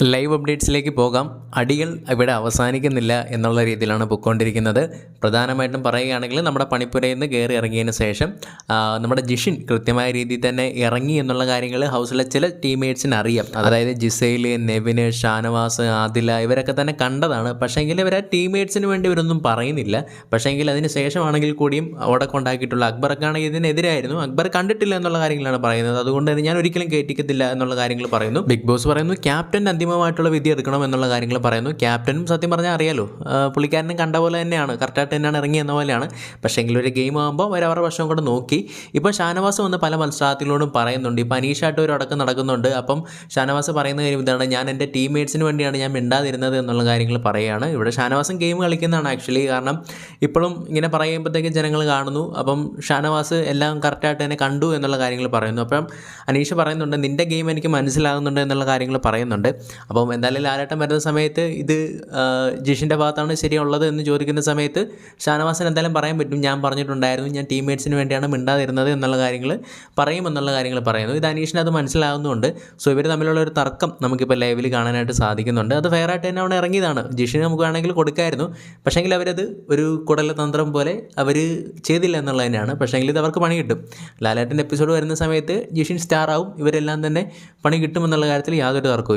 Live അപ്ഡേറ്റ്സിലേക്ക് പോകാം. അടികൾ ഇവിടെ അവസാനിക്കുന്നില്ല എന്നുള്ള രീതിയിലാണ് പൊയ്ക്കൊണ്ടിരിക്കുന്നത് പ്രധാനമായിട്ടും പറയുകയാണെങ്കിൽ നമ്മുടെ പണിപ്പുരയിൽ നിന്ന് കയറി ഇറങ്ങിയതിന് ശേഷം നമ്മുടെ ജിഷിൻ കൃത്യമായ രീതിയിൽ തന്നെ ഇറങ്ങി എന്നുള്ള കാര്യങ്ങൾ ഹൗസിലെ ചില ടീംമേറ്റ്സിന് അറിയാം. അതായത് ജിസൈൽ നെവിന് ഷാനവാസ് ആദില ഇവരൊക്കെ തന്നെ കണ്ടതാണ്. പക്ഷേങ്കിൽ ഇവരെ ടീംമേറ്റ്സിന് വേണ്ടി ഇവരൊന്നും പറയുന്നില്ല. പക്ഷേങ്കിൽ അതിന് ശേഷമാണെങ്കിൽ കൂടിയും അവിടെ കൊണ്ടാക്കിയിട്ടുള്ള അക്ബറൊക്കെ ആണെങ്കിൽ ഇതിനെതിരായിരുന്നു. അക്ബർ കണ്ടിട്ടില്ല എന്നുള്ള കാര്യങ്ങളാണ് പറയുന്നത്. അതുകൊണ്ട് തന്നെ ഞാൻ ഒരിക്കലും കേട്ടിക്കത്തില്ല എന്നുള്ള കാര്യങ്ങൾ പറയുന്നു. ബിഗ് ബോസ് പറയുന്നു ക്യാപ്റ്റൻ അന്തിമമായിട്ടുള്ള വിധി എടുക്കണം എന്നുള്ള കാര്യങ്ങൾ പറയുന്നു. ക്യാപ്റ്റനും സത്യം പറഞ്ഞാൽ അറിയാലോ. പുള്ളിക്കാരനും കണ്ട പോലെ തന്നെയാണ്. കറക്റ്റായിട്ട് തന്നെയാണ് ഇറങ്ങി എന്ന പോലെയാണ്. പക്ഷേ എങ്കിലും ഒരു ഗെയിം ആകുമ്പോൾ അവർ അവരുടെ വശം കൂടെ നോക്കി. ഇപ്പോൾ ഷാനവാസ് വന്ന് പല മത്സരത്തിലോടും പറയുന്നുണ്ട്. ഇപ്പോൾ അനീഷായിട്ട് ഒരു അടക്കം നടക്കുന്നുണ്ട്. അപ്പം ഷാനവാസ് പറയുന്ന കാര്യം ഇതാണ്. ഞാൻ എന്റെ ടീംമേറ്റ്സിന് വേണ്ടിയാണ് ഞാൻ മിണ്ടാതിരുന്നത് എന്നുള്ള കാര്യങ്ങൾ പറയുകയാണ്. ഇവിടെ ഷാനവാസും ഗെയിം കളിക്കുന്നതാണ് ആക്ച്വലി കാരണം ഇപ്പോഴും ഇങ്ങനെ പറയുമ്പോഴത്തേക്കും ജനങ്ങൾ കാണുന്നു. അപ്പം ഷാനവാസ് എല്ലാം കറക്റ്റായിട്ട് തന്നെ കണ്ടു എന്നുള്ള കാര്യങ്ങൾ പറയുന്നു. അപ്പം അനീഷ് പറയുന്നുണ്ട് നിന്റെ ഗെയിം എനിക്ക് മനസ്സിലാകുന്നുണ്ട് എന്നുള്ള കാര്യങ്ങൾ പറയുന്നുണ്ട്. അപ്പം എന്തായാലും ലാലേട്ടൻ വരുന്ന സമയത്ത് ഇത് ജിഷിന്റെ ഭാഗത്താണ് ശരിയുള്ളത് എന്ന് ചോദിക്കുന്ന സമയത്ത് ഷാനവാസൻ എന്തായാലും പറയാൻ പറ്റും. ഞാൻ പറഞ്ഞിട്ടുണ്ടായിരുന്നു ഞാൻ ടീംമേറ്റ്സിന് വേണ്ടിയാണ് മിണ്ടാതിരുന്നത് എന്നുള്ള കാര്യങ്ങൾ പറയുമെന്നുള്ള കാര്യങ്ങൾ പറയുന്നു. ഇത് അനീഷിന് അത് മനസ്സിലാകുന്നുണ്ട് സോ ഇവർ തമ്മിലുള്ള ഒരു തർക്കം നമുക്കിപ്പോൾ ലൈവിൽ കാണാനായിട്ട് സാധിക്കുന്നുണ്ട്. അത് ഫെയറായിട്ട് തന്നെ അവിടെ ഇറങ്ങിയതാണ്. ജിഷിന് നമുക്ക് വേണമെങ്കിൽ കൊടുക്കായിരുന്നു. പക്ഷേങ്കിൽ അവരത് ഒരു കുടല തന്ത്രം പോലെ അവർ ചെയ്തില്ല എന്നുള്ളത് തന്നെയാണ്. പക്ഷേങ്കിൽ ഇത് അവർക്ക് പണി കിട്ടും. ലാലേട്ടന്റെ എപ്പിസോഡ് വരുന്ന സമയത്ത് ജിഷിൻ സ്റ്റാർ ആവും ഇവരെല്ലാം തന്നെ പണി കിട്ടുമെന്നുള്ള കാര്യത്തിൽ യാതൊരു തർക്കവും.